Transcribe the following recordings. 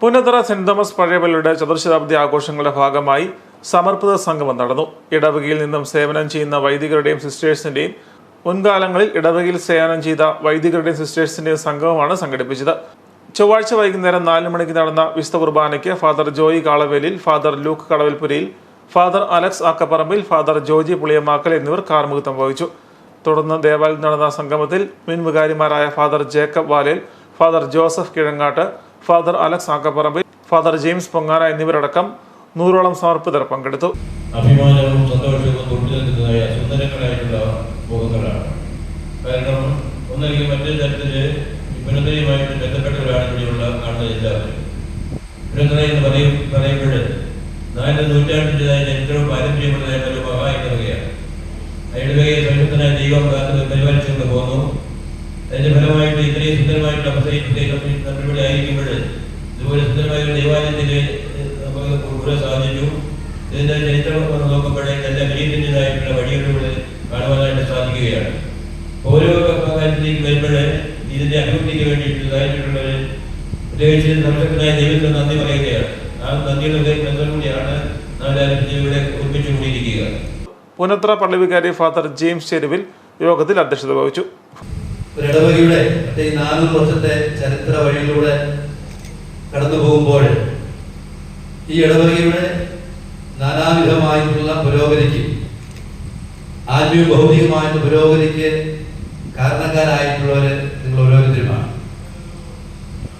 പുനതറ saint Thomas പഴയപള്ളിയുടെ ചതുർശതാബ്ദി ആഘോഷങ്ങളുടെ ഭാഗമായി സമർപ്പിത സംഗമം നടന്നു. ഇടവകയിൽ നിന്നും സേവനം ചെയ്യുന്ന വൈദികരുടെയും സിസ്റ്റേഴ്സിന്റെയും മുൻകാലങ്ങളിൽ ഇടവകയിൽ സേവനം ചെയ്ത വൈദികരുടെയും സിസ്റ്റേഴ്സിന്റെയും സംഗമമാണ് സംഘടിപ്പിച്ചത്. ചൊവ്വാഴ്ച വൈകുന്നേരം നാല് മണിക്ക് നടന്ന വിശുദ്ധ കുർബാനയ്ക്ക് father Joy Kalavelil father Luke Kadavalpuriyil father Alex Akkaparambil father Joji Puliyamakkal എന്നിവർ കാർമുഖത്വം വഹിച്ചു. തുടർന്ന് ദേവാലയത്തിൽ നടന്ന സംഗമത്തിൽ മുൻവികാരിമാരായ father Jacob Valel father Joseph Kizhangattu father Alex Akkaparambil father James Pongara എന്നിവരടക്കം നൂറോളം സമർപ്പിതർ പങ്കെടുത്തു. അഭിമാനവും സന്തോഷവും ഒരു ഫലമായിട്ട് ഇത്രയും സുന്ദരമായിട്ടുള്ള അവസ്ഥയിൽ നമ്മളിവിടെ ആയിരിക്കുമ്പോൾ ഇതുപോലെ സുന്ദരമായ ഒരു ദൈവാലയത്തിൽ നമുക്ക് ഇതിന്റെ ചരിത്രം നോക്കുമ്പോഴേക്ക് എല്ലാ വഴികളിലൂടെ കാണുവാനായിട്ട് സാധിക്കുകയാണ്. ഓരോ കാര്യത്തിലേക്ക് വരുമ്പോൾ ഇതിന്റെ അഭിവൃദ്ധിക്ക് വേണ്ടിയിട്ടുള്ളതായിട്ടുള്ളവർ പ്രത്യേകിച്ച് സർവശക്തനായ ദൈവത്തിന് നന്ദി പറയുകയാണ്. ആ നന്ദിയുടെ ബന്ധം കൂടിയാണ് നാം എല്ലാവരും ഇവിടെ കൂടിയിരിക്കുക. പുനത്ര പള്ളി വികാരി ഫാദർ ജെയിംസ് ചെരുവിൽ യോഗത്തിൽ അധ്യക്ഷത വഹിച്ചു. ഒരു ഇടവകയുടെ ഈ നാനൂറ് വർഷത്തെ ചരിത്ര വഴിയിലൂടെ കടന്നു പോകുമ്പോൾ ഈ ഇടവകയുടെ നാനാവിധമായിട്ടുള്ള പുരോഗതിക്ക് ആത്മീയ ഭൗതികമായിട്ടുള്ള പുരോഗതിക്ക് കാരണക്കാരായിട്ടുള്ളവര് നിങ്ങൾ ഓരോരുത്തരുമാണ്.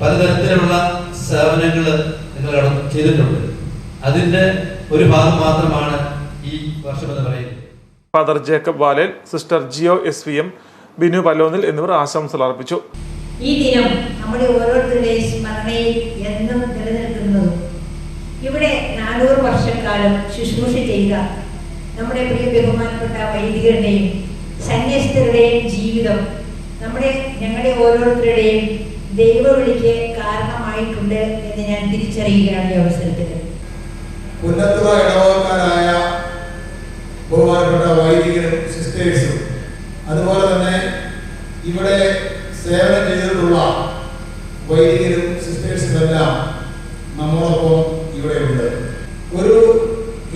പലതരത്തിലുള്ള സേവനങ്ങൾ നിങ്ങൾ ചെയ്തിട്ടുണ്ട്. അതിന്റെ ഒരു ഭാഗം മാത്രമാണ് ഈ വർഷം എന്ന് പറയുന്നത്. Father Jacob Valel sister Jiyo S V M Binu Pallonnil എന്നിവർ ആശംസകൾ അർപ്പിച്ചു. ഈ ദിനം നമ്മുടെ ഓരോരുത്തരുടെയും സ്മരണയിൽ എന്നും നിലനിൽക്കുന്നതും ഇവിടെ നാനൂറ് വർഷക്കാലം ശുശ്രൂഷ ചെയ്ത നമ്മുടെ പ്രിയ ബഹുമാനപ്പെട്ട വൈദികരുടെയും സന്യസ്തരുടെയും ജീവിതം നമ്മുടെ ഞങ്ങളുടെ ഓരോരുത്തരുടെയും ദൈവവിളിക്ക് കാരണമായിട്ടുണ്ട് എന്ന് ഞാൻ തിരിച്ചറിയുകയാണ് ഈ അവസരത്തിൽ. ഉന്നത്തുക ഇടവകക്കാരായ ബഹുമാനപ്പെട്ട വൈദികരും സിസ്റ്റേഴ്സും അതുപോലെ തന്നെ ഇവിടെ സേവനം ചെയ്തിട്ടുള്ള വൈദികരും സിസ്റ്റേഴ്സുമെല്ലാം നമ്മോടൊപ്പം ഇവിടെ ഉണ്ട് ഒരു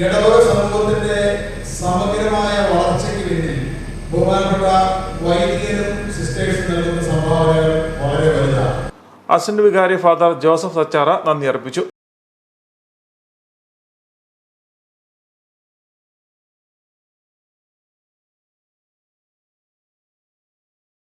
ഇടവക സമൂഹത്തിന്റെ സമഗ്രമായ വളർച്ചയ്ക്ക് വേണ്ടി ബഹുമാനപ്പെട്ട വൈദികരും സിസ്റ്റേഴ്സും നൽകുന്ന സംഭാവനകൾ വളരെ വലുതാണ്. അസിസ്റ്റന്റ് വികാരി ഫാദർ ജോസഫ് സച്ചാറ നന്ദി അർപ്പിച്ചു.